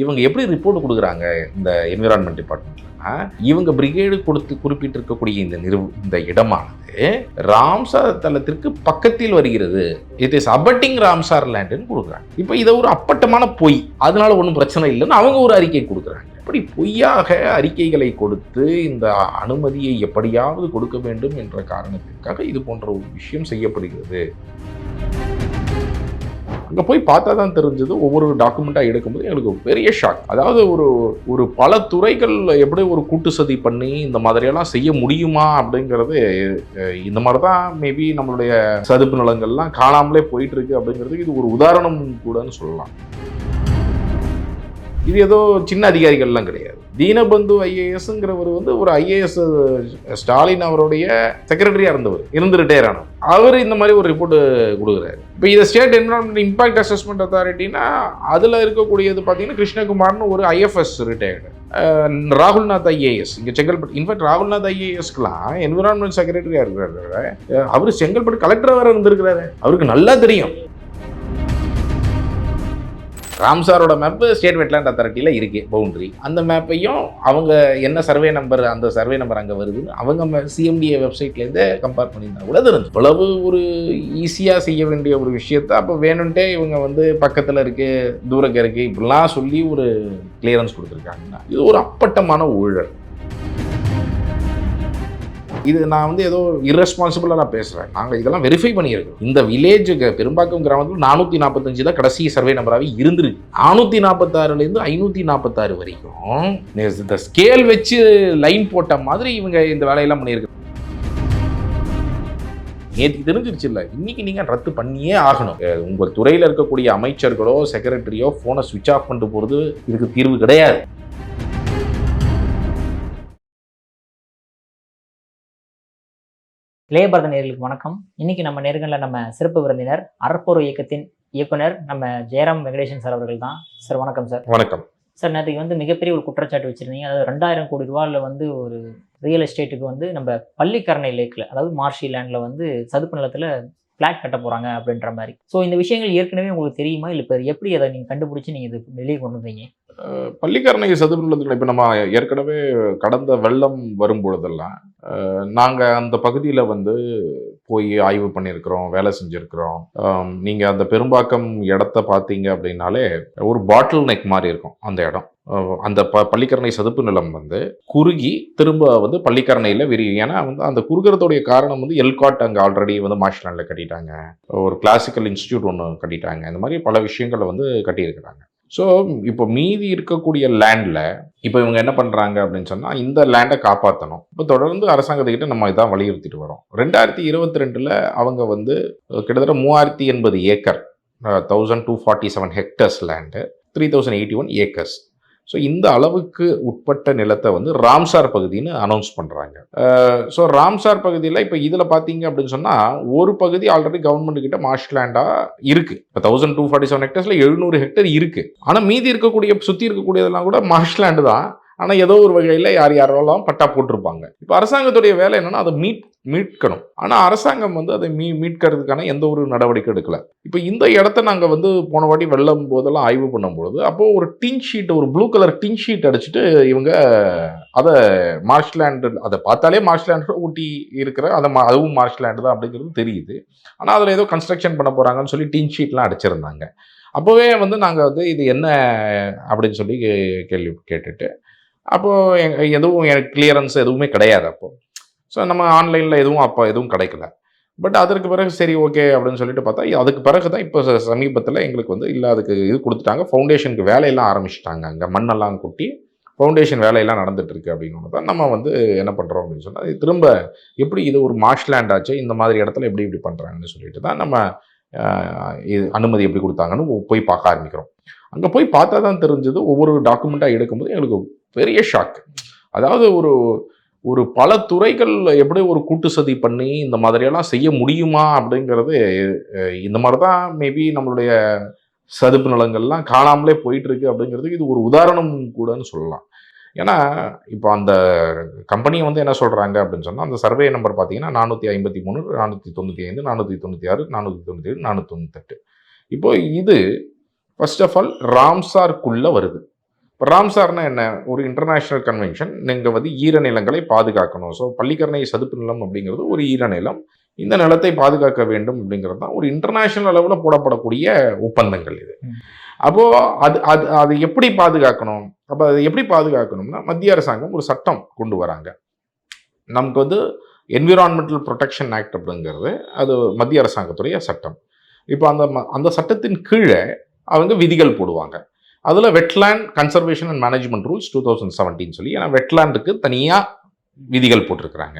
இவங்க எப்படி ரிப்போர்ட் கொடுக்குறாங்க இந்த என்விரான்மெண்ட் டிபார்ட்மெண்ட்லனா இவங்க பிரிகேடு கொடுத்து குறிப்பிட்டிருக்கக்கூடிய இந்த நிறு இந்த இடமானது ராம்சார் தளத்திற்கு பக்கத்தில் வருகிறது. இட் இஸ் அபட்டிங் ராம்சார் லேண்டுன்னு கொடுக்குறாங்க. இப்போ இதை ஒரு அப்பட்டமான பொய். அதனால ஒன்றும் பிரச்சனை இல்லைன்னு அவங்க ஒரு அறிக்கை கொடுக்குறாங்க. இப்படி பொய்யாக அறிக்கைகளை கொடுத்து இந்த அனுமதியை எப்படியாவது கொடுக்க வேண்டும் என்ற காரணத்திற்காக இது போன்ற ஒரு விஷயம் செய்யப்படுகிறது. அங்கே போய் பார்த்தா தான் தெரிஞ்சது ஒவ்வொரு டாக்குமெண்ட்டாக எடுக்கும்போது எங்களுக்கு பெரிய ஷாக் அதாவது ஒரு ஒரு பல துறைகள் எப்படி ஒரு கூட்டு சதி பண்ணி இந்த மாதிரியெல்லாம் செய்ய முடியுமா அப்படிங்கிறது இந்த மாதிரி தான் மேபி நம்மளுடைய சதுப்பு நிலங்கள்லாம் காணாமலே போயிட்டு இருக்கு அப்படிங்கிறதுக்கு இது ஒரு உதாரணம் கூடன்னு சொல்லலாம். இது ஏதோ சின்ன அதிகாரிகள்லாம் கிடையாது. தீனபந்து ஐஏஎஸ்ங்கிறவர் வந்து ஒரு ஐஏஎஸ் ஸ்டாலின் அவருடைய செக்ரட்டரியாக இருந்தவர் இருந்து ரிட்டையர் ஆனவர் அவர் இந்த மாதிரி ஒரு ரிப்போர்ட் கொடுக்குறாரு. இப்போ இதை ஸ்டேட் என்வரான்மெண்ட் இம்பாக்ட் அசஸ்மெண்ட் அத்தாரிட்டினா அதில் இருக்கக்கூடியது பார்த்தீங்கன்னா கிருஷ்ணகுமார்னு ஒரு ஐஎஃப்எஸ் ரிட்டையர்டு ராகுல்நாத் ஐஏஎஸ். இங்கே செங்கல்பட்டு இன்ஃபேக்ட் ராகுல்நாத் ஐஏஎஸ்க்குலாம் என்விரான்மெண்ட் செக்ரட்டரியாக இருக்கிறாரு. அவர் செங்கல்பட்டு கலெக்டர் வேறு இருந்திருக்கிறாரு. அவருக்கு நல்லா தெரியும். ராம்சாரோட மேப்பு ஸ்டேட் வெட்லாண்ட் அத்தாரிட்டியில் இருக்குது பவுண்ட்ரி அந்த மேப்பையும் அவங்க என்ன சர்வே நம்பர் அந்த சர்வே நம்பர் அங்கே வருதுன்னு அவங்க சிஎம்டிஏ வெப்சைட்லேருந்தே கம்பேர் பண்ணியிருந்தா கூட தெரிஞ்சு இவ்வளவு ஒரு ஈஸியாக செய்ய வேண்டிய ஒரு விஷயத்த அப்போ வேணும்ட்டே இவங்க வந்து பக்கத்தில் இருக்குது தூரக்க இருக்குது இப்படிலாம் சொல்லி ஒரு கிளியரன்ஸ் கொடுத்துருக்காங்கன்னா இது ஒரு அப்பட்டமான ஊழல். இது நான் வந்து ஏதோ இரஸ்பான்சிபிளாக நான் பேசுகிறேன் நாங்கள் இதெல்லாம் வெரிஃபை பண்ணியிருக்கோம். இந்த வில்லேஜ் பெரும்பாக்கம் கிராமத்தில் நானூற்றி நாற்பத்தஞ்சு தான் கடைசி சர்வே நம்பராகவே இருந்திருக்கு. நானூற்றி நாற்பத்தாறுலேருந்து ஐநூற்றி நாற்பத்தாறு வரைக்கும் இந்த ஸ்கேல் வச்சு லைன் போட்ட மாதிரி இவங்க இந்த வேலையெல்லாம் பண்ணியிருக்கு நேற்று தெரிஞ்சிருச்சு இல்லை? இன்னைக்கு நீங்கள் ரத்து பண்ணியே ஆகணும். உங்கள் துறையில் இருக்கக்கூடிய அமைச்சர்களோ செக்ரட்டரியோ ஃபோனை சுவிட்ச் ஆஃப் பண்ணிட்டு போகிறது இதுக்கு தீர்வு கிடையாது. இளையபாரத நேர்களுக்கு வணக்கம். இன்னைக்கு நம்ம நேர்களில் நம்ம சிறப்பு விருந்தினர் அறப்போர் இயக்கத்தின் இயக்குனர் நம்ம ஜெயராம் வெங்கடேசன் சார் அவர்கள் தான். சார் வணக்கம் சார். வணக்கம். சார் நேற்றுக்கு வந்து மிகப்பெரிய ஒரு குற்றச்சாட்டு வச்சிருந்தீங்க. அதாவது ரெண்டாயிரம் கோடி ரூபாயில் வந்து ஒரு ரியல் எஸ்டேட்டுக்கு வந்து நம்ம பள்ளிக்கரணை லேக்கில் அதாவது மார்ஷி லேண்டில் வந்து சதுப்பு நிலத்தில் ஃப்ளாட் கட்ட போகிறாங்க அப்படின்ற மாதிரி. ஸோ இந்த விஷயங்கள் ஏற்கனவே உங்களுக்கு தெரியுமா? இல்லை இப்போ எப்படி அதை நீங்கள் கண்டுபிடிச்சி நீங்கள் இது வெளியே கொண்டு வந்தீங்க? பள்ளிக்கரணை சதுப்பு இப்போ நம்ம ஏற்கனவே கடந்த வெள்ளம் வரும் பொழுதெல்லாம் நாங்கள் அந்த பகுதியில் வந்து போய் ஆய்வு பண்ணியிருக்கிறோம் வேலை செஞ்சுருக்கிறோம். நீங்கள் அந்த பெரும்பாக்கம் இடத்த பார்த்தீங்க அப்படின்னாலே ஒரு பாட்டில் நெக் மாதிரி இருக்கும் அந்த இடம். அந்த ப பள்ளிக்கரணை சதுப்பு நிலம் வந்து குறுகி திரும்ப வந்து பள்ளிக்கரணையில் விரி ஏன்னா வந்து அந்த குறுகிறதுடைய காரணம் வந்து எல்காட் அங்கே ஆல்ரெடி வந்து மார்ஷ்லாண்டில் கட்டிட்டாங்க. ஒரு கிளாசிக்கல் இன்ஸ்டியூட் ஒன்று கட்டிட்டாங்க. இந்த மாதிரி பல விஷயங்களை வந்து கட்டியிருக்கிறாங்க. ஸோ இப்போ மீதி இருக்கக்கூடிய லேண்டில் இப்போ இவங்க என்ன பண்ணுறாங்க அப்படின்னு சொன்னால் இந்த லேண்டை காப்பாற்றணும் இப்போ தொடர்ந்து அரசாங்கத்துக்கிட்ட நம்ம இதான் வலியுறுத்திட்டு வரோம். ரெண்டாயிரத்தி இருபத்தி ரெண்டில் அவங்க வந்து கிட்டத்தட்ட மூவாயிரத்தி எண்பது acre thousand two forty seven hectares land three thousand eighty one acres so இந்த அளவுக்கு உட்பட்ட நிலத்தை வந்து ராம்சார் பகுதின்னு அனௌன்ஸ் பண்ணுறாங்க ஸோ uh, ராம்சார் பகுதியில் இப்போ இதில் பார்த்தீங்க அப்படின்னு சொன்னால் ஒரு பகுதி ஆல்ரெடி கவர்மெண்ட் கிட்ட மார்ஷ்லேண்டாக இருக்குது இப்போ தௌசண்ட் டூ ஃபார்ட்டி செவன் ஹெக்டர்ஸில் எழுநூறு ஹெக்டர் இருக்குது ஆனால் மீதி இருக்கக்கூடிய சுற்றி இருக்கக்கூடியதெல்லாம் கூட மார்ஷ்லேண்டு தான். ஆனால் ஏதோ ஒரு வகையில் யார் யாரெல்லாம் பட்டா போட்டிருப்பாங்க. இப்போ அரசாங்கத்துடைய வேலை என்னென்னா அதை மீட் மீட்கணும். ஆனால் அரசாங்கம் வந்து அதை மீ மீட்கிறதுக்கான எந்த ஒரு நடவடிக்கை எடுக்கல. இப்போ இந்த இடத்த நாங்கள் வந்து போன வாட்டி வெள்ளம் போதெல்லாம் ஆய்வு பண்ணும்பொழுது அப்போது ஒரு டின் ஷீட் ஒரு ப்ளூ கலர் டின் ஷீட் அடிச்சுட்டு இவங்க அதை மார்ஷ்லேண்டு அதை பார்த்தாலே மார்ஷ்லேண்டு ஊட்டி இருக்கிற அதை மா- அதுவும் மார்ஷ்லேண்டு தான் அப்படிங்கிறது தெரியுது. ஆனால் அதில் ஏதோ கன்ஸ்ட்ரக்ஷன் பண்ண போகிறாங்கன்னு சொல்லி டின் ஷீட்லாம் அடிச்சிருந்தாங்க. அப்போவே வந்து நாங்கள் வந்து இது என்ன அப்படின்னு சொல்லி கே- கேள்வி கேட்டுட்டு அப்போது எங்க எதுவும் எனக்கு கிளியரன்ஸ் எதுவுமே கிடையாது அப்போது ஸோ நம்ம ஆன்லைனில் எதுவும் அப்போ எதுவும் கிடைக்கல. பட் அதற்கு பிறகு சரி ஓகே அப்படின்னு சொல்லிட்டு பார்த்தா அதுக்கு பிறகு தான் இப்போ சமீபத்தில் எங்களுக்கு வந்து இல்லை அதுக்கு இது கொடுத்துட்டாங்க. ஃபவுண்டேஷனுக்கு வேலையெல்லாம் ஆரம்பிச்சிட்டாங்க அங்கே. மண்ணெல்லாம் கொட்டி ஃபவுண்டேஷன் வேலையெல்லாம் நடந்துகிட்ருக்கு அப்படின்னு தான் நம்ம வந்து என்ன பண்ணுறோம் அப்படின்னு சொன்னால் திரும்ப எப்படி இது ஒரு மார்ஷ்லேண்ட் ஆச்சு இந்த மாதிரி இடத்துல எப்படி இப்படி பண்ணுறாங்கன்னு சொல்லிட்டு தான் நம்ம இது அனுமதி எப்படி கொடுத்தாங்கன்னு போய் பார்க்க ஆரம்பிக்கிறோம். அங்கே போய் பார்த்தா தான் தெரிஞ்சது ஒவ்வொரு டாக்குமெண்ட்டாக எடுக்கும்போது எங்களுக்கு பெரிய ஷாக் அதாவது ஒரு ஒரு பல துறைகள் எப்படி ஒரு கூட்டு சதி பண்ணி இந்த மாதிரியெல்லாம் செய்ய முடியுமா அப்படிங்கிறது இந்த மாதிரி தான் மேபி நம்மளுடைய சதுப்பு நிலங்கள்லாம் காணாமலே போயிட்டு இருக்கு அப்படிங்கிறதுக்கு இது ஒரு உதாரணம் கூடன்னு சொல்லலாம். ஏன்னா இப்போ அந்த கம்பெனி வந்து என்ன சொல்கிறாங்க அப்படின்னு சொன்னால் அந்த சர்வே நம்பர் பார்த்தீங்கன்னா நானூற்றி ஐம்பத்தி மூணு நானூற்றி தொண்ணூற்றி ஐந்து நானூற்றி தொண்ணூற்றி ஆறு நானூற்றி தொண்ணூற்றி ஏழு நானூற்றி தொண்ணூத்தெட்டு. இப்போது இது ஃபர்ஸ்ட் ஆஃப் ஆல் ராம்சார்க்குள்ளே வருது. இப்போ ராம்சார்னா என்ன? ஒரு இன்டர்நேஷ்னல் கன்வென்ஷன் நீங்கள் வந்து ஈரநிலங்களை பாதுகாக்கணும். ஸோ பள்ளிக்கரணை சதுப்பு நிலம் அப்படிங்கிறது ஒரு ஈரநிலம் இந்த நிலத்தை பாதுகாக்க வேண்டும் அப்படிங்கிறது தான் ஒரு இன்டர்நேஷ்னல் அளவில் போடப்படக்கூடிய ஒப்பந்தங்கள் இது. அப்போது அது அது அது எப்படி பாதுகாக்கணும்? அப்போ அதை எப்படி பாதுகாக்கணும்னா மத்திய அரசாங்கம் ஒரு சட்டம் கொண்டு வராங்க. நமக்கு வந்து என்விரான்மெண்டல் ப்ரொடெக்ஷன் ஆக்ட் அப்படிங்கிறது அது மத்திய அரசாங்கத்துடைய சட்டம். இப்போ அந்த அந்த சட்டத்தின் கீழே அவங்க விதிகள் போடுவாங்க. அதில் Wetland Conservation and Management Rules two thousand seventeen சொல்லி ஏன்னா வெட்லேண்டுக்கு தனியாக விதிகள் போட்டிருக்கிறாங்க.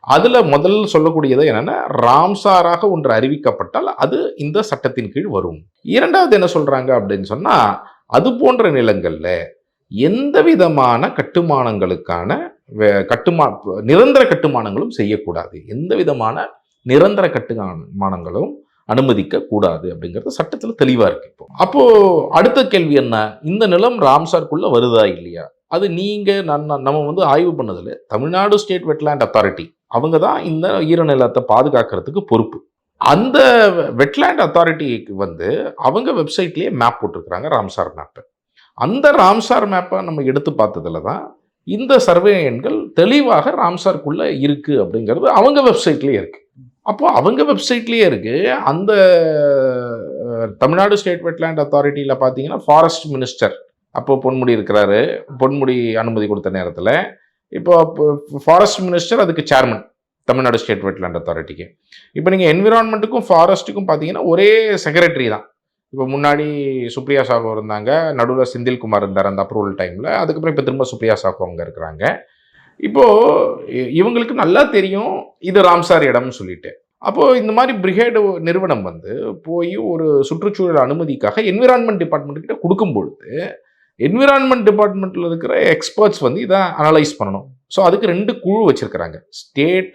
அதில் முதல் சொல்லக்கூடியது என்னென்னா ராம்சாராக ஒன்று அறிவிக்கப்பட்டால் அது இந்த சட்டத்தின் கீழ் வரும். இரண்டாவது என்ன சொல்கிறாங்க அப்படின்னு சொன்னால் அது போன்ற நிலங்களில் எந்த விதமான கட்டுமானங்களுக்கான வே- கட்டுமா நிரந்தர கட்டுமானங்களும் செய்யக்கூடாது. எந்த விதமான நிரந்தர கட்டுமானங்களும் அனுமதிக்க கூடாது அப்படிங்கிறது சட்டத்தில் தெளிவாக இருக்கு இப்போ. அப்போ அடுத்த கேள்வி என்ன? இந்த நிலம் ராம்சார்க்குள்ள வருதா இல்லையா? அது நீங்க நான் நம்ம வந்து ஆய்வு பண்ணதில் தமிழ்நாடு ஸ்டேட் வெட்லேண்ட் அத்தாரிட்டி அவங்க தான் இந்த ஈரநிலத்தை பாதுகாக்கிறதுக்கு பொறுப்பு. அந்த வெட்லேண்ட் அத்தாரிட்டிக்கு வந்து அவங்க வெப்சைட்லேயே மேப் போட்டிருக்கிறாங்க ராம்சார் மேப்பை அந்த ராம்சார் மேப்பை நம்ம எடுத்து பார்த்ததுல தான் இந்த சர்வே எண்கள் தெளிவாக ராம்சார்க்குள்ளே இருக்குது அப்படிங்கிறது அவங்க வெப்சைட்லேயே இருக்குது அப்போது அவங்க வெப்சைட்லேயே இருக்குது அந்த தமிழ்நாடு ஸ்டேட் வெட்லேண்ட் அத்தாரிட்டியில் பார்த்தீங்கன்னா ஃபாரஸ்ட் மினிஸ்டர் அப்போது பொன்முடி இருக்கிறாரு. பொன்முடி அனுமதி கொடுத்த நேரத்தில். இப்போ ஃபாரஸ்ட் மினிஸ்டர் அதுக்கு சேர்மன் தமிழ்நாடு ஸ்டேட் வெட்லேண்ட் அத்தாரிட்டிக்கு இப்போ நீங்கள் என்விரான்மெண்ட்டுக்கும் ஃபாரஸ்ட்டுக்கும் பார்த்தீங்கன்னா ஒரே செக்ரட்டரி தான். இப்போ முன்னாடி சுப்ரியா சாகு இருந்தாங்க நடுவில் செந்தில்குமார் இருந்தார் அந்த அப்ரூவல் டைமில் அதுக்கப்புறம் இப்போ திரும்ப சுப்ரியா சாகு அவங்க இருக்கிறாங்க. இப்போது இவங்களுக்கு நல்லா தெரியும் இது ராம்சார் இடம்னு சொல்லிட்டு. அப்போது இந்த மாதிரி பிரிகேடு நிறுவனம் வந்து போய் ஒரு சுற்றுச்சூழல் அனுமதிக்காக என்விரான்மெண்ட் டிபார்ட்மெண்ட் கொடுக்கும் பொழுது என்விரான்மெண்ட் டிபார்ட்மெண்ட்டில் இருக்கிற எக்ஸ்பர்ட்ஸ் வந்து இதை அனலைஸ் பண்ணணும். ஸோ அதுக்கு ரெண்டு குழு வச்சுருக்கிறாங்க. ஸ்டேட்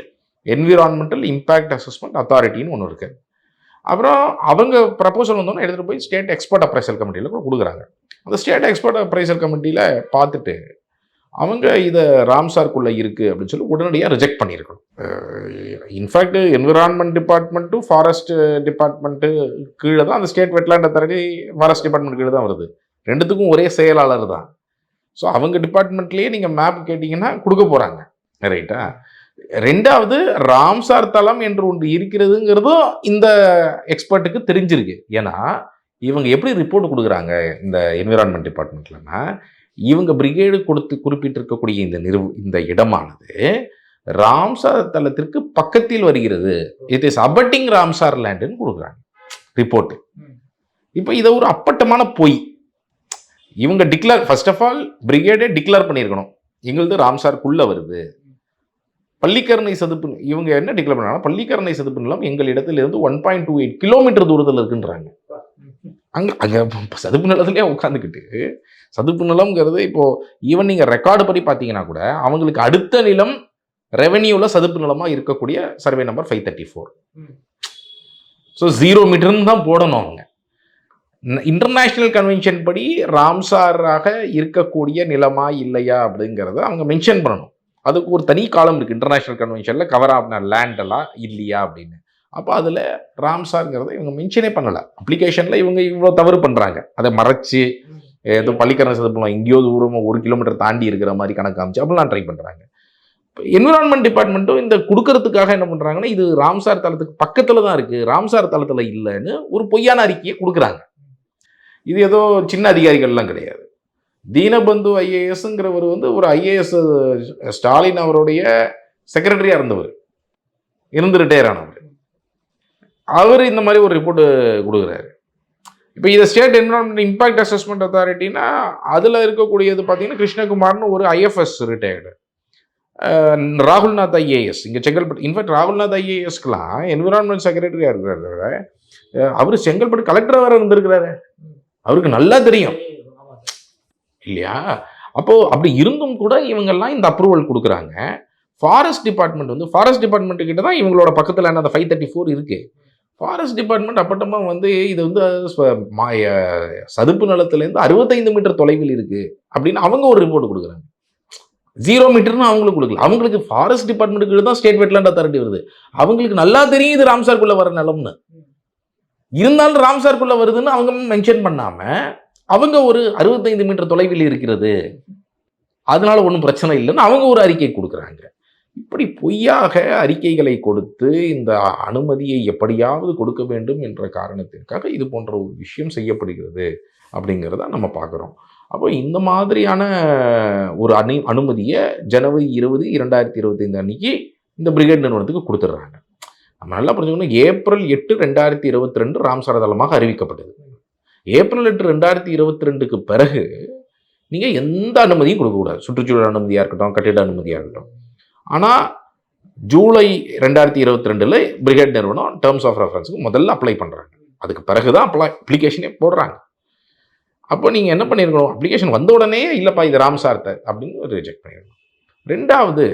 என்விரான்மெண்டல் இம்பேக்ட் அசஸ்மெண்ட் அத்தாரிட்டின்னு ஒன்று இருக்குது அப்புறம் அவங்க ப்ரப்போசல் வந்தோன்னே எடுத்துகிட்டு போய் ஸ்டேட் எக்ஸ்பர்ட் அப்ரைசல் கமிட்டியில் கூட கொடுக்குறாங்க. அந்த ஸ்டேட் எக்ஸ்பர்ட் அப்ரைசல் கமிட்டியில் பார்த்துட்டு அவங்க இதை ராம்சார்க்குள்ளே இருக்குது அப்படின்னு சொல்லி உடனடியாக ரிஜெக்ட் பண்ணியிருக்கணும். In fact environment department forest department கீழே தான் அந்த State Wetland Authority forest department கீழே தான் வருது. ரெண்டுத்துக்கும் ஒரே செயலாளர் தான். ஸோ அவங்க டிபார்ட்மெண்ட்லேயே நீங்கள் மேப் கேட்டிங்கன்னா கொடுக்க போகிறாங்க ரைட்டா ரெண்டாவது ராம்சார் தளம் என்று ஒன்று இருக்கிறதுங்கிறதும் இந்த எக்ஸ்பர்ட்டுக்கு தெரிஞ்சிருக்கு. ஏன்னா இவங்க எப்படி ரிப்போர்ட் கொடுக்குறாங்க இந்த என்விரான்மெண்ட் டிபார்ட்மெண்ட்லன்னா இவங்க பிரிகேடு கொடுத்து குறிப்பிட்டிருக்கக்கூடிய இந்த நிறுவ இந்த இடமானது ராம்சார் தளத்திற்கு பக்கத்தில் வருகிறது. இட் இஸ் அபட்டிங் ராம்சார் லேண்டுன்னு கொடுக்குறாங்க. ரிப்போர்ட்டு இப்போ இதை ஒரு அப்பட்டமான பொய். இவங்க declare first of all பிரிகேடே declare பண்ணியிருக்கணும். எங்களுது ராம்சார்க்குள்ள வருது. பள்ளிக்கரணை சதுப்பு இவங்க என்ன டிக்ளேர் பண்ணாங்கன்னா பள்ளிக்கரணை சதுப்பு நிலம் எங்கள் இடத்திலிருந்து one point two eight kilometre தூரத்தில் இருக்குன்றாங்க. அங்கே அங்கே சதுப்பு நிலத்திலே உட்காந்துக்கிட்டு சதுப்பு நிலம்ங்கிறது இப்போ ஈவன் நீங்கள் ரெக்கார்டு படி பார்த்தீங்கன்னா கூட அவங்களுக்கு அடுத்த நிலம் ரெவென்யூவில் சதுப்பு நிலமாக இருக்கக்கூடிய survey number five thirty four so zero மீட்டர்னு தான் போடணும் அவங்க. இன்டர்நேஷ்னல் கன்வென்ஷன் படி ராம்சாராக இருக்கக்கூடிய நிலமா இல்லையா அப்படிங்கிறத அவங்க மென்ஷன் பண்ணணும். அதுக்கு ஒரு தனி காலம் இருக்குது இன்டர்நேஷ்னல் கன்வென்ஷனில் கவர் ஆகின லேண்டெல்லாம் இல்லையா அப்படின்னு. அப்போ அதில் ராம்சார்ங்கிறத இவங்க மென்ஷனே பண்ணலை. அப்ளிகேஷனில் இவங்க இவ்வளோ தவறு பண்ணுறாங்க அதை மறைச்சு ஏதோ பள்ளிக்கரண சதுப்பலாம் எங்கேயோ தூரமாக ஒரு கிலோமீட்டர் தாண்டி இருக்கிற மாதிரி கணக்கு காமிச்சு அப்படிலாம் ட்ரை பண்ணுறாங்க என்விரான்மெண்ட் டிபார்ட்மெண்ட்டும் இந்த கொடுக்கறதுக்காக என்ன பண்ணுறாங்கன்னா இது ராம்சார் தளத்துக்கு பக்கத்தில் தான் இருக்குது ராம்சார் தளத்தில் இல்லைன்னு ஒரு பொய்யான அறிக்கையை கொடுக்குறாங்க. இது ஏதோ சின்ன அதிகாரிகள்லாம் கிடையாது. தீனபந்து ஐஏஎஸ்ங்கிறவர் வந்து ஒரு ஐஏஎஸ் ஸ்டாலின் அவருடைய செக்ரட்டரியாக இருந்தவர். இருந்து ரிட்டையர் ஆனவர் அவர் இந்த மாதிரி ஒரு ரிப்போர்ட்டு கொடுக்குறாரு. இப்போ இதை ஸ்டேட் என்வரான்மெண்ட் இம்பாக்ட் அசஸ்மெண்ட் அத்தாரிட்டினா அதில் இருக்கக்கூடியது பார்த்தீங்கன்னா கிருஷ்ணகுமார்னு ஒரு ஐஎஃப்எஸ் ரிட்டையர்டு ராகுல்நாத் ஐஏஎஸ் இங்கே செங்கல்பட்டு இன்ஃபேக்ட் ராகுல்நாத் ஐஏஎஸ்க்கெலாம் என்விரான்மெண்ட் செக்ரட்டரியாக இருக்கிறாரு அவர் செங்கல்பட்டு கலெக்டராக வேறு இருந்திருக்கிறாரு. அவருக்கு நல்லா தெரியும். இல்லையா? அப்போது அப்படி இருந்தும் கூட இவங்கெல்லாம் இந்த அப்ரூவல் கொடுக்குறாங்க. ஃபாரஸ்ட் டிபார்ட்மெண்ட் வந்து ஃபாரஸ்ட் டிபார்ட்மெண்ட்டு கிட்ட தான் இவங்களோட பக்கத்தில் என்ன அந்த ஃபைவ் தேர்ட்டி ஃபோர் இருக்குது ஃபாரஸ்ட் டிபார்ட்மெண்ட் அப்பட்டமாக வந்து இது வந்து மா- சதுப்பு நிலத்துலேருந்து அறுபத்தைந்து மீட்டர் தொலைவில் இருக்குது அப்படின்னு அவங்க ஒரு ரிப்போர்ட் கொடுக்குறாங்க. ஜீரோ மீட்டர்னு அவங்களுக்கு கொடுக்கல. அவங்களுக்கு ஃபாரஸ்ட் டிபார்ட்மெண்ட்டுக்கு தான் ஸ்டேட் வெட்லாண்ட் அத்தாரிட்டி வருது. அவங்களுக்கு நல்லா தெரியும் இது ராம்சார்க்குள்ளே வர நிலம்னு. இருந்தாலும் ராம்சார்க்குள்ளே வருதுன்னு அவங்க மென்ஷன் பண்ணாமல் அவங்க ஒரு அறுபத்தைந்து மீட்டர் தொலைவில் இருக்கிறது. அதனால ஒன்றும் பிரச்சனை இல்லைன்னு அவங்க ஒரு அறிக்கை கொடுக்குறாங்க. இப்படி பொய்யாக அறிக்கைகளை கொடுத்து இந்த அனுமதியை எப்படியாவது கொடுக்க வேண்டும் என்ற காரணத்திற்காக இது போன்ற ஒரு விஷயம் செய்யப்படுகிறது அப்படிங்கிறத நம்ம பார்க்குறோம். அப்போ இந்த மாதிரியான ஒரு அனு அனுமதியை ஜனவரி இருபது இரண்டாயிரத்தி இருபத்தைந்து அன்னைக்கு இந்த பிரிகேட் நிறுவனத்துக்கு கொடுத்துட்றாங்க. நம்ம நல்லா புரிஞ்சுக்கணும் ஏப்ரல் எட்டு ரெண்டாயிரத்தி இருபத்தி ரெண்டு ராம்சார் தளமாக அறிவிக்கப்பட்டது. ஏப்ரல் எட்டு ரெண்டாயிரத்தி இருபத்தி ரெண்டுக்கு பிறகு நீங்கள் எந்த அனுமதியும் கொடுக்கக்கூடாது. சுற்றுச்சூழல் அனுமதியாக இருக்கட்டும் கட்டிட அனுமதியாக இருக்கட்டும். ஆனால் ஜூலை ரெண்டாயிரத்தி இருபத்தி ரெண்டில் பிரிகேட் நிறுவனம் டேர்ம்ஸ் ஆஃப் ரெஃபரன்ஸுக்கு முதல்ல அப்ளை பண்ணுறாங்க அதுக்கு பிறகு தான் அப்ளை அப்ளிகேஷனே போடுறாங்க. அப்போ நீங்கள் என்ன பண்ணியிருக்கணும் அப்ளிகேஷன் வந்த உடனே இல்லைப்பா இது ராம்சார்த்த அப்படின்னு ரிஜெக்ட் பண்ணிடணும். ரெண்டாவது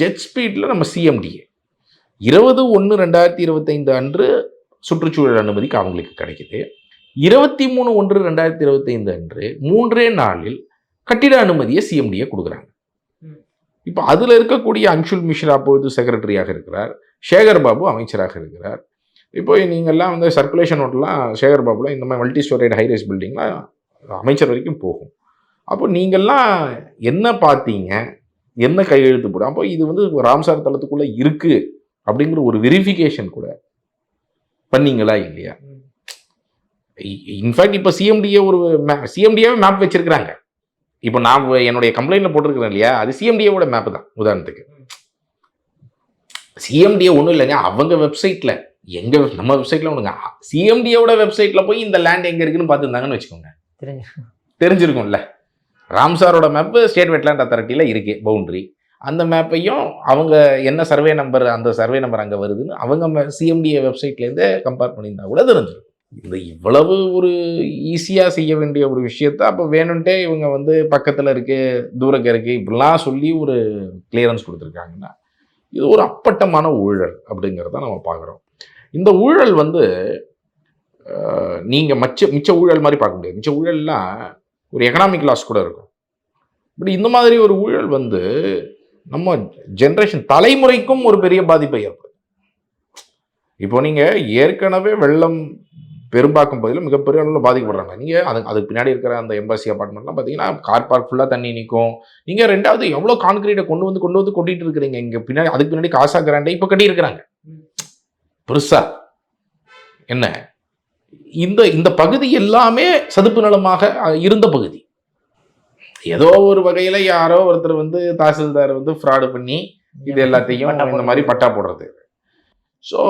ஜெட் ஸ்பீடில் நம்ம சிஎம்டிஏ இருபது ஒன்று ரெண்டாயிரத்தி இருபத்தைந்து அன்று சுற்றுச்சூழல் அனுமதிக்கு அவங்களுக்கு கிடைக்குது. இருபத்தி மூணு ஒன்று ரெண்டாயிரத்தி இருபத்தைந்து அன்று மூன்றே நாளில் கட்டிட அனுமதியை சிஎம்டியை கொடுக்குறாங்க. இப்போ அதில் இருக்கக்கூடிய அன்ஷுல் மிஸ்ரா அப்பொழுது செக்ரட்டரியாக இருக்கிறார் சேகர் பாபு அமைச்சராக இருக்கிறார். இப்போ நீங்கள்லாம் வந்து சர்க்குலேஷன் நோட்லாம் சேகர் பாபுலாம் இந்த மாதிரி மல்டி ஸ்டோரேட் ஹைரைஸ் பில்டிங்லாம் அமைச்சர் வரைக்கும் போகும். அப்போ நீங்கள்லாம் என்ன பார்த்தீங்க? என்ன கையெழுத்து போட? அப்போ இது வந்து ராம்சார் தளத்துக்குள்ளே இருக்குது அப்படிங்கிற ஒரு வெரிஃபிகேஷன் கூட பண்ணீங்களா இல்லையா? இன்ஃபேக்ட் இப்போ சிஎம்டிஏ ஒரு சிஎம்டிஏவே மேப் வச்சிருக்கிறாங்க. இப்போ நான் என்னுடைய கம்ப்ளைண்ட்ல போட்டிருக்கிறேன் இல்லையா? அது சிஎம்டிஏவோட மேப் தான் உதாரணத்துக்கு. சிஎம்டிஏ ஒன்றும் இல்லைங்க அவங்க வெப்சைட்ல எங்க நம்ம வெப்சைட்ல ஒன்றுங்க சிஎம்டிஏவோட வெப்சைட்ல போய் இந்த லேண்ட் எங்க இருக்குன்னு பார்த்துருந்தாங்கன்னு வச்சுக்கோங்க. தெரிஞ்சு. தெரிஞ்சிருக்கும்ல. ராம்சாரோட மேப்பு ஸ்டேட் வெட்லாண்ட் அத்தாரிட்டியில் இருக்கு பவுண்டரி அந்த மேப்பையும் அவங்க என்ன சர்வே நம்பர் அந்த சர்வே நம்பர் அங்கே வருதுன்னு அவங்க சிஎம்டிஏ வெப்சைட்லேருந்தே கம்பேர் பண்ணியிருந்தா கூட தெரிஞ்சிருக்கும். இந்த இவ்வளவு ஒரு ஈஸியாக செய்ய வேண்டிய ஒரு விஷயத்த அப்போ வேணும்ட்டே இவங்க வந்து பக்கத்தில் இருக்கு தூரக்க இருக்கு இப்படிலாம் சொல்லி ஒரு கிளியரன்ஸ் கொடுத்துருக்காங்கன்னா இது ஒரு அப்பட்டமான ஊழல் அப்படிங்கிறத நம்ம பார்க்குறோம். இந்த ஊழல் வந்து நீங்கள் மச்ச மிச்ச ஊழல் மாதிரி பார்க்க முடியாது. மிச்ச ஊழல்லாம் ஒரு எக்கனாமிக் லாஸ் கூட இருக்கும். இப்படி இந்த மாதிரி ஒரு ஊழல் வந்து நம்ம ஜென்ரேஷன் தலைமுறைக்கும் ஒரு பெரிய பாதிப்பை ஏற்படுது இப்போ நீங்கள் ஏற்கனவே வெள்ளம் பெரும்பாக்கம் பகுதியில் மிகப்பெரிய அளவில் பாதிக்கப்படுறாங்க. நீங்கள் அது அதுக்கு பின்னாடி இருக்கிற அந்த எம்பாசி அப்பார்ட்மெண்ட்லாம் பார்த்தீங்கன்னா கார் பார்க் ஃபுல்லாக தண்ணி நிற்கும் நீங்கள் ரெண்டாவது எவ்வளோ கான்கிரீட்டை கொண்டு வந்து கொண்டு வந்து கொட்டிட்டு இருக்கிறீங்க? இங்கே பின்னாடி அதுக்கு பின்னாடி காசா கிராண்டை இப்போ கட்டி இருக்கிறாங்க பெருசா. என்ன? இந்த இந்த பகுதி எல்லாமே சதுப்பு நிலமாக இருந்த பகுதி. ஏதோ ஒரு வகையில் யாரோ ஒருத்தர் வந்து தாசில்தார் வந்து ஃப்ராடு பண்ணி இது எல்லாத்தையும் இந்த மாதிரி பட்டா போடுறது. ஸோ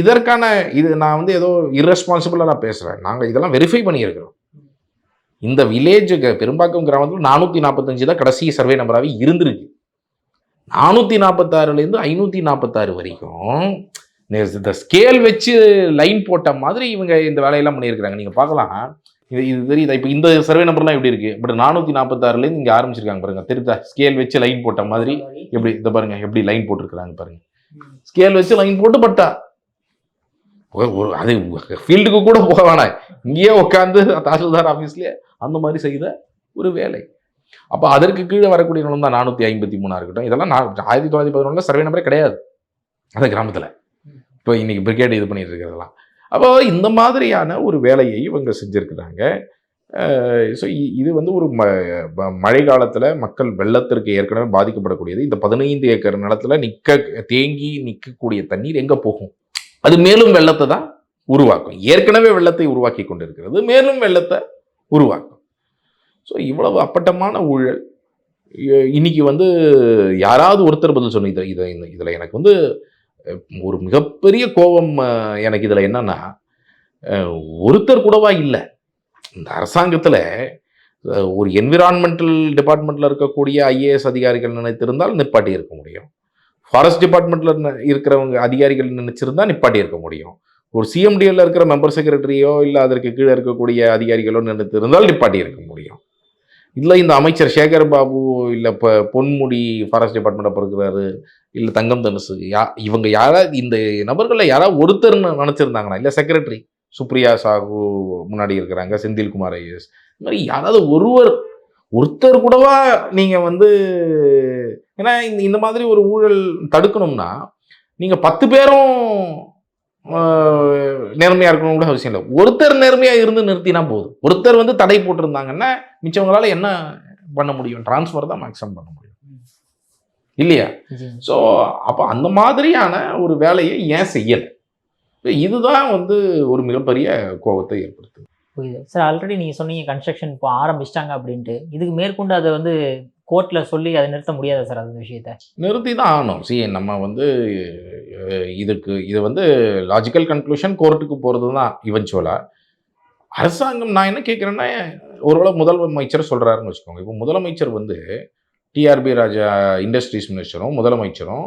இதற்கான இது நான் வந்து ஏதோ irresponsible-ஆ நான் பேசுகிறேன் நாங்கள் இதெல்லாம் வெரிஃபை பண்ணியிருக்கிறோம். இந்த வில்லேஜ் பெரும்பாக்கம் கிராமத்தில் நானூற்றி நாற்பத்தஞ்சு தான் கடைசி சர்வே நம்பராகவே இருந்திருக்கு. நானூற்றி நாற்பத்தாறுலேருந்து ஐநூற்றி நாற்பத்தாறு வரைக்கும் இந்த ஸ்கேல் வச்சு லைன் போட்ட மாதிரி இவங்க இந்த வேலையெல்லாம் பண்ணியிருக்கிறாங்க. நீங்கள் பார்க்கலாம். இது இது தெரியுதா? இப்போ இந்த சர்வே நம்பர்லாம் எப்படி இருக்கு? பட் நானூற்றி நாற்பத்தாறுலேருந்து இங்கே ஆரம்பிச்சிருக்காங்க பாருங்க. தெரியுதா? ஸ்கேல் வச்சு லைன் போட்ட மாதிரி எப்படி இந்த பாருங்க எப்படி லைன் போட்டிருக்கிறாங்க பாருங்க. ஸ்கேல் வச்சு லைன் போட்டு பட்டா. ஒரு- அது ஃபீல்டுக்கு கூட போக வேணாம். இங்கேயே உட்காந்து தாசில்தார் ஆஃபீஸ்லேயே அந்த மாதிரி செய்த ஒரு வேலை. அப்போ அதற்கு கீழே வரக்கூடிய நிலம் தான் நானூற்றி ஐம்பத்தி மூணாக இருக்கட்டும். இதெல்லாம் நான் ஆயிரத்தி தொள்ளாயிரத்தி பதினொன்றில் சர்வே நம்பரே கிடையாது. அந்த கிராமத்தில். இப்போ இன்னைக்கு பிரிகேட் இது பண்ணிட்டு இருக்கிறதெல்லாம். அப்போ இந்த மாதிரியான ஒரு வேலையை இவங்க செஞ்சுருக்கிறாங்க. ஸோ இது வந்து ஒரு ம மழை காலத்தில் மக்கள் வெள்ளத்திற்கு ஏற்கனவே பாதிக்கப்படக்கூடியது. இந்த பதினைந்து ஏக்கர் நிலத்துல நிற்க தேங்கி நிற்கக்கூடிய தண்ணீர் எங்கே போகும்? அது மேலும் வெள்ளத்தை தான் உருவாக்கும். ஏற்கனவே வெள்ளத்தை உருவாக்கி கொண்டிருக்கிறது மேலும் வெள்ளத்தை உருவாக்கும். ஸோ இவ்வளவு அப்பட்டமான ஊழல் இன்னைக்கு வந்து யாராவது ஒருத்தர் பதில் சொன்ன இதை இதை இதில் எனக்கு வந்து ஒரு மிகப்பெரிய கோபம் எனக்கு இதில் என்னன்னா ஒருத்தர் கூடவா இல்லை. இந்த அரசாங்கத்தில் ஒரு என்விரான்மெண்டல் டிபார்ட்மெண்ட்டில் இருக்கக்கூடிய ஐஏஎஸ் அதிகாரிகள் நினைத்திருந்தால் நிப்பாட்டி இருக்க முடியும். ஃபாரஸ்ட் டிபார்ட்மெண்ட்டில் இருக்கிறவங்க அதிகாரிகள் நினைச்சிருந்தால் நிப்பாட்டி இருக்க முடியும். ஒரு சிஎம்டிஎல்ல இருக்கிற மெம்பர் செக்ரட்டரியோ இல்லை அதற்கு கீழே இருக்கக்கூடிய அதிகாரிகளோ நினைத்திருந்தால் நிப்பாட்டி இருக்க முடியும். இல்லை இந்த அமைச்சர் சேகர் பாபு இல்லை இப்போ பொன்முடி ஃபாரஸ்ட் டிபார்ட்மெண்ட்டில் இருக்கிறாரு இல்லை தங்கம் தனுசு யா இவங்க யாராவது இந்த நபர்களில் யாராவது ஒருத்தர்னு நினச்சிருந்தாங்கன்னா இல்லை செக்ரட்டரி சுப்ரியா சாகு முன்னாடி இருக்கிறாங்க செந்தில்குமார் ஐஎஸ் இந்த மாதிரி யாராவது ஒருவர் ஒருத்தர் கூடவா நீங்கள் வந்து ஏன்னா இந்த இந்த மாதிரி ஒரு ஊழல் தடுக்கணும்னா நீங்கள் பத்து பேரும் ஆஹ், நேர்மையா இருக்கணும் கூட அவசியம் இல்லை. ஒருத்தர் நேர்மையா இருந்து நிறுத்தினா போதும். ஒருத்தர் வந்து தடை போட்டிருந்தாங்கன்னா மிச்சவங்களால என்ன பண்ண முடியும்? டிரான்ஸ்ஃபர் தான் மேக்ஸிமம் பண்ண முடியும். இல்லையா. ஸோ அப்போ அந்த மாதிரியான ஒரு வேலையை ஏன் செய்யலை? இதுதான் வந்து ஒரு மிகப்பெரிய கோபத்தை ஏற்படுத்துது. புரியுது. சார் ஆல்ரெடி நீங்கள் சொன்னீங்க கன்ஸ்ட்ரக்ஷன் இப்போ ஆரம்பிச்சிட்டாங்க அப்படின்ட்டு. இதுக்கு மேற்கொண்டு அதை வந்து கோர்ட்டில் சொல்லி அதை நிறுத்த முடியாதா சார் அந்த விஷயத்த? நிறுத்தி தான் ஆகணும். சி நம்ம வந்து இதுக்கு இது வந்து லாஜிக்கல் கன்க்ளூஷன் கோர்ட்டுக்கு போகிறது தான் இவென்ச்சுவலாக அரசாங்கம் நான் என்ன கேட்குறேன்னா ஒருவேளை முதலமைச்சர் சொல்கிறாருன்னு வச்சுக்கோங்க. இப்போ முதலமைச்சர் வந்து டிஆர்பி ராஜா இண்டஸ்ட்ரீஸ் மினிஸ்டரும் முதலமைச்சரும்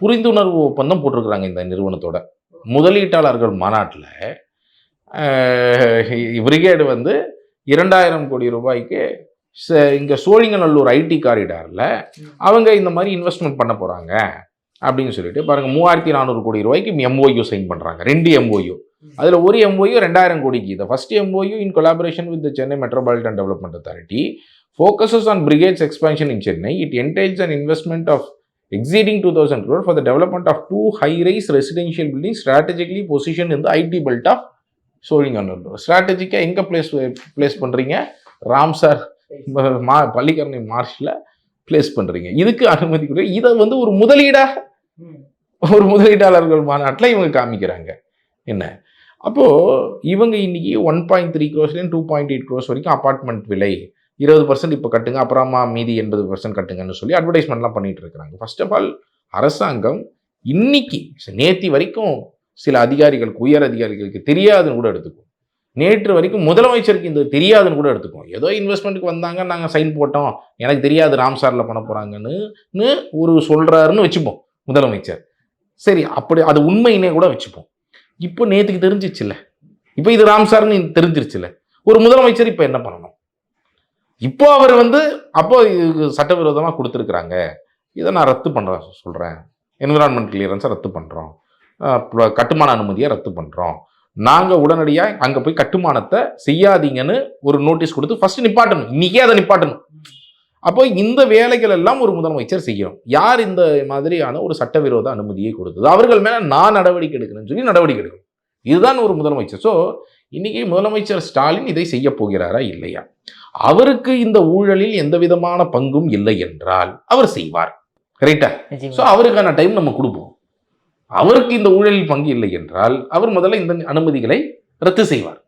புரிந்துணர்வு ஒப்பந்தம் போட்டிருக்கிறாங்க இந்த நிறுவனத்தோட. முதலீட்டாளர்கள் மாநாட்டில் பிரிகேடு வந்து இரண்டாயிரம் கோடி ரூபாய்க்கு இங்கே சோழிங்கநல்லூர் ஐடி காரிடாரில் அவங்க இந்த மாதிரி இன்வெஸ்ட்மெண்ட் பண்ண போகிறாங்க அப்படின்னு சொல்லிட்டு பாருங்க மூவாயிரத்தி நானூறு கோடி ரூபாய்க்கு எம்ஓயு சைன் பண்ணுறாங்க ரெண்டு எம்ஓயு அதில் ஒரு எம்ஓயு ரெண்டாயிரம் கோடிக்கு. இந்த first MOU in collaboration with Chennai metropolitan development authority focuses on brigade's expansion in Chennai it entails and investment of exceeding 2000 crore for the development of two high-rise residential buildings strategically positioned in the IT belt of Sholinganallur ஸ்ட்ராட்டஜிக்காக எங்கே place place பண்ணுறீங்க Ramsar ம- Pallikaranai marshal place பண்ணுறீங்க இதுக்கு அனுமதி கொடு இதை வந்து ஒரு முதலீடாக ஒரு முதலீட்டாளர்கள் மாநாட்டில் இவங்க காமிக்கிறாங்க. என்ன? அப்போது இவங்க இன்னைக்கு ஒன் பாயிண்ட் த்ரீ க்ரோஸ்லேயும் டூ பாயிண்ட் எயிட் க்ரோஸ் வரைக்கும் அப்பார்ட்மெண்ட் விலை. இருபது பர்சன்ட் இப்போ கட்டுங்க அப்புறமா மீதி எண்பது பர்சன்ட் கட்டுங்கன்னு சொல்லி அட்வர்டைஸ்மெண்ட்லாம் பண்ணிட்டு இருக்கிறாங்க ஃபர்ஸ்ட் ஆஃப் ஆல் அரசாங்கம் இன்னைக்கு நேத்தி வரைக்கும் சில அதிகாரிகளுக்கு உயர் அதிகாரிகளுக்கு தெரியாதுன்னு கூட எடுத்துக்கும். நேற்று வரைக்கும் முதலமைச்சருக்கு இந்த தெரியாதுன்னு கூட எடுத்துக்கும். ஏதோ இன்வெஸ்ட்மெண்ட்டுக்கு வந்தாங்க நாங்கள் சைன் போட்டோம் எனக்கு தெரியாது ராம்சாரில் பண்ண போகிறாங்கன்னு ஒரு சொல்கிறாருன்னு வச்சுப்போம் முதலமைச்சர். சரி அப்படி அது உண்மையினே கூட வச்சுப்போம். இப்போ நேற்றுக்கு தெரிஞ்சிச்சுல்ல? இப்போ இது ராம்சார்னு தெரிஞ்சிருச்சுல்ல? ஒரு முதலமைச்சர் இப்போ என்ன பண்ணணும்? இப்போ அவர் வந்து அப்போ இது சட்டவிரோதமாக கொடுத்துருக்குறாங்க. இதை நான் ரத்து பண்ணுறேன் சொல்கிறேன் என்விரான்மெண்ட் கிளியரன்ஸை ரத்து பண்ணுறோம் கட்டுமான அனுமதியை ரத்து பண்ணுறோம் நாங்கள் உடனடியாக அங்கே போய் கட்டுமானத்தை செய்யாதீங்கன்னு ஒரு நோட்டீஸ் கொடுத்து ஃபஸ்ட்டு நிப்பாட்டணும். இன்றைக்கே அதை நிப்பாட்டணும். அப்போ இந்த வேலைகள் எல்லாம் ஒரு முதலமைச்சர் செய்யணும். யார் இந்த மாதிரியான ஒரு சட்டவிரோத அனுமதியை கொடுத்தது அவர்கள் மேலே நான் நடவடிக்கை எடுக்கணும்னு சொல்லி நடவடிக்கை எடுக்கணும். இதுதான் ஒரு முதலமைச்சர். ஸோ இன்னைக்கு முதலமைச்சர் ஸ்டாலின் இதை செய்ய போகிறாரா இல்லையா? அவருக்கு இந்த ஊழலில் எந்த விதமான பங்கும் இல்லை என்றால் அவர் செய்வார். கரெக்டா ஸோ அவருக்கான டைம் நம்ம கொடுப்போம். அவருக்கு இந்த ஊழலில் பங்கு இல்லை என்றால் அவர் முதல்ல இந்த அனுமதிகளை ரத்து செய்வார்.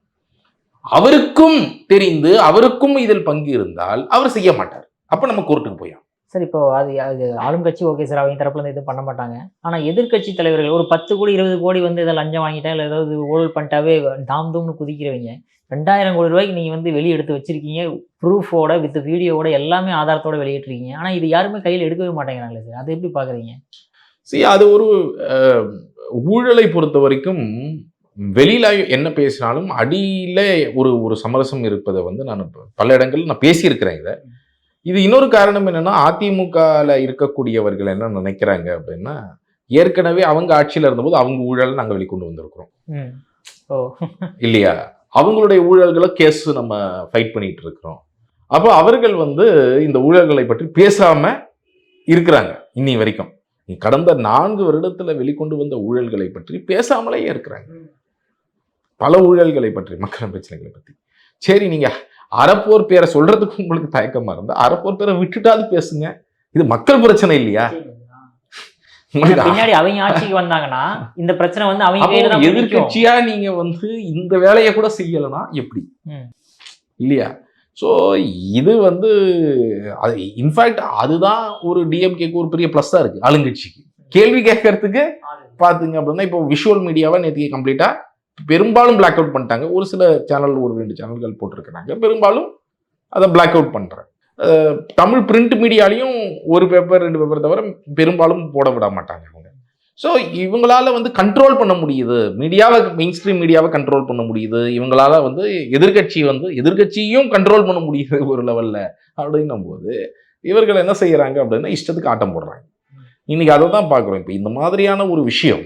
அவருக்கும் தெரிந்து அவருக்கும் இதில் பங்கு இருந்தால் அவர் செய்ய மாட்டார். அப்ப நம்ம கோர்ட்டுக்கு போய் சார் இப்போ அது அது ஆளும் கட்சி ஓகே சார் அவங்க தரப்புல இருந்து எதுவும் பண்ண மாட்டாங்க. ஆனால் எதிர்க்கட்சி தலைவர்கள் ஒரு பத்து கோடி இருபது கோடி வந்து இதை லஞ்சம் வாங்கிட்டா இல்லை ஏதாவது ஊழல் பண்ணிட்டாவே தாம் தூம்னு குதிக்கிறவங்க. ரெண்டாயிரம் கோடி ரூபாய்க்கு நீங்கள் வந்து வெளியே எடுத்து வச்சிருக்கீங்க ப்ரூஃபோட வித் வீடியோவோட எல்லாமே ஆதாரத்தோட வெளியிட்டிருக்கீங்க. ஆனால் இது யாருமே கையில் எடுக்கவே மாட்டேங்கிறாங்களே சார். அதை எப்படி பார்க்குறீங்க சரி அது ஒரு ஊழலை பொறுத்த வரைக்கும் வெளியில் என்ன பேசினாலும் அடியில் ஒரு ஒரு சமரசம் இருப்பதை வந்து நான் பல இடங்களில் நான் பேசியிருக்கிறேன் இதை. இது இன்னொரு காரணம் என்னன்னா அதிமுகல இருக்கக்கூடியவர்கள் என்ன நினைக்கிறாங்க அப்படின்னா ஏற்கனவே அவங்க ஆட்சியில இருந்தபோது அவங்க ஊழலை நாங்கள் வெளிக்கொண்டு வந்திருக்கிறோம். இல்லையா? அவங்களுடைய ஊழல்களை கேஸ் நம்ம ஃபைட் பண்ணிட்டு இருக்கிறோம். அப்போ அவர்கள் வந்து இந்த ஊழல்களை பற்றி பேசாம இருக்கிறாங்க இன்னி வரைக்கும். நீ கடந்த நான்கு வருடத்துல வெளிக்கொண்டு வந்த ஊழல்களை பற்றி பேசாமலேயே இருக்கிறாங்க. பல ஊழல்களை பற்றி மக்கள் பிரச்சனைகளை பற்றி சரி நீங்க அறப்போர் பேரை சொல்றதுக்கு உங்களுக்கு தயக்கமா இருந்தா அறப்போர் பேரை விட்டுட்டாது பேசுங்க. இது மக்கள் பிரச்சனை இல்லையா? பின்னாடி அவங்க ஆட்சிக்கு வந்தாங்கன்னா இந்த பிரச்சனை வந்து அவங்க எதிர்கட்சியா நீங்க வந்து இந்த வேலையை கூட செய்யலைன்னா எப்படி. இல்லையா? ஸோ இது வந்து அது இன்ஃபேக்ட் அதுதான் ஒரு டிஎம்கேக்கு ஒரு பெரிய ப்ளஸ்ஸாக இருக்கு ஆளுங்கட்சிக்கு. கேள்வி கேட்கறதுக்கு பார்த்துங்க அப்படின்னா இப்போ விஷுவல் மீடியாவை நேற்றுக்கு கம்ப்ளீட்டாக பெரும்பாலும் பிளாக் அவுட் பண்ணிட்டாங்க. ஒரு சில சேனல் ஒரு ரெண்டு சேனல்கள் போட்டிருக்கிறாங்க. பெரும்பாலும் அதை பிளாக் அவுட் பண்ணுறேன் தமிழ் பிரிண்ட் மீடியாலையும் ஒரு பேப்பர் ரெண்டு பேப்பர் தவிர பெரும்பாலும் போட விட மாட்டாங்க அவங்க ஸோ இவங்களால வந்து கண்ட்ரோல் பண்ண முடியுது. மீடியாவை மெயின் ஸ்ட்ரீம் மீடியாவை கண்ட்ரோல் பண்ண முடியுது. இவங்களால வந்து எதிர்கட்சி வந்து எதிர்கட்சியும் கண்ட்ரோல் பண்ண முடியுது ஒரு லெவலில் அப்படின்னும் போது இவர்கள் என்ன செய்கிறாங்க அப்படின்னா இஷ்டத்துக்கு ஆட்டம் போடுறாங்க. இன்னைக்கு அதை தான் பார்க்குறோம். இப்போ இந்த மாதிரியான ஒரு விஷயம்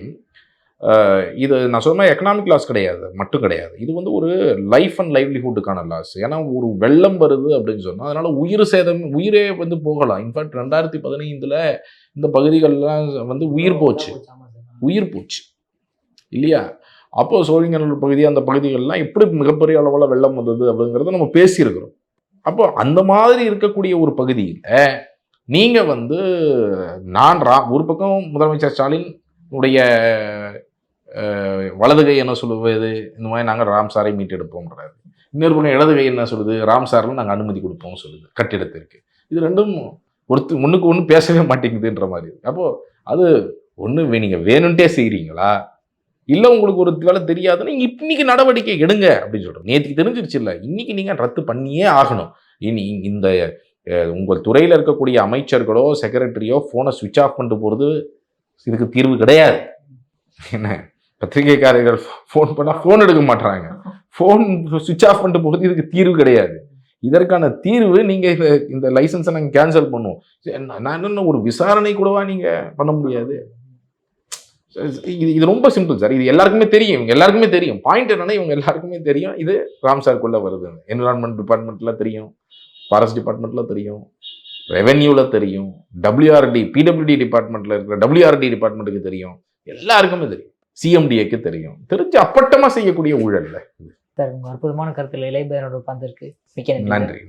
இது நான் சொன்ன எக்கனாமிக் லாஸ் கிடையாது மட்டும் கிடையாது. இது வந்து ஒரு லைஃப் அண்ட் லைவ்லிஹுட்டுக்கான லாஸ் ஏன்னா ஒரு வெள்ளம் வருது அப்படின்னு சொன்னால் அதனால உயிர் சேதம் உயிரே வந்து போகலாம். இன்ஃபேக்ட் ரெண்டாயிரத்தி பதினைந்துல இந்த பகுதிகளெலாம் வந்து உயிர் போச்சு. உயிர் போச்சு. இல்லையா? அப்போ சோழிங்கநல்லூர் பகுதி அந்த பகுதிகளெலாம் எப்படி மிகப்பெரிய அளவில் வெள்ளம் வந்தது அப்படிங்கிறத நம்ம பேசியிருக்கிறோம். அப்போ அந்த மாதிரி இருக்கக்கூடிய ஒரு பகுதியில் நீங்கள் வந்து நான் ரா ஒரு பக்கம் முதலமைச்சர் ஸ்டாலின் உடைய வலது கை என்ன சொல்லுவது? இந்த மாதிரி நாங்கள் ராம் சாரை மீட்டெடுப்போம்ன்றாரு. இன்னொரு பக்கம் இடது கை என்ன சொல்லுது? ராம் சாரில் நாங்கள் அனுமதி கொடுப்போம் சொல்லுது கட்டிடத்திற்கு. இது ரெண்டும் ஒருத்து ஒன்றுக்கு ஒன்று பேசவே மாட்டேங்குதுன்ற மாதிரி அப்போது அது ஒன்று நீங்கள் வேணும்ட்டே செய்கிறீங்களா இல்லை உங்களுக்கு ஒரு வேலை தெரியாதுன்னா இன்னைக்கு நடவடிக்கை எடுங்க அப்படின்னு சொல்கிறோம் நேற்றுக்கு தெரிஞ்சிருச்சு இல்லை. இன்றைக்கி நீங்கள் ரத்து பண்ணியே ஆகணும். இனி இந்த உங்கள் துறையில் இருக்கக்கூடிய அமைச்சர்களோ செக்ரட்டரியோ ஃபோனை சுவிட்ச் ஆஃப் பண்ணிட்டு போகிறது இதுக்கு தீர்வு கிடையாது. என்ன? பத்திரிகைக்காரர்கள் ஃபோன் பண்ணால் ஃபோன் எடுக்க மாட்டுறாங்க ஃபோன் சுவிட்ச் ஆஃப் பண்ணிட்டு போகிறது இதுக்கு தீர்வு கிடையாது. இதற்கான தீர்வு நீங்கள் இந்த இந்த லைசன்ஸை நாங்கள் கேன்சல் பண்ணுவோம். நான் என்னென்ன ஒரு விசாரணை கூடவா நீங்கள் பண்ண முடியாது? இது இது ரொம்ப சிம்பிள் சார் இது எல்லாருக்குமே தெரியும். இவங்க எல்லாருக்குமே தெரியும். பாயிண்ட் என்னன்னா இவங்க எல்லாருக்குமே தெரியும். இது ராம்சார்க்குள்ள வருது. என்விரான்மெண்ட் டிபார்ட்மெண்ட்டில் தெரியும். ஃபாரஸ்ட் டிபார்ட்மெண்ட்டில் தெரியும். ரெவென்யூவில் தெரியும். டபிள்யூஆர்டி பிடபிள்யூடி டிபார்ட்மெண்ட்டில் இருக்கிற டபிள்யூஆர்டி டிபார்ட்மெண்ட்டுக்கு தெரியும். எல்லாருக்குமே தெரியும். சிஎம்டிஏக்கு தெரியும். தெரிஞ்சு அப்பட்டமா செய்யக்கூடிய ஊழல்ல சார் உங்க அற்புதமான கருத்துல இளையபேரோட உட்கார்ந்துருக்கு மிக்க. நன்றி.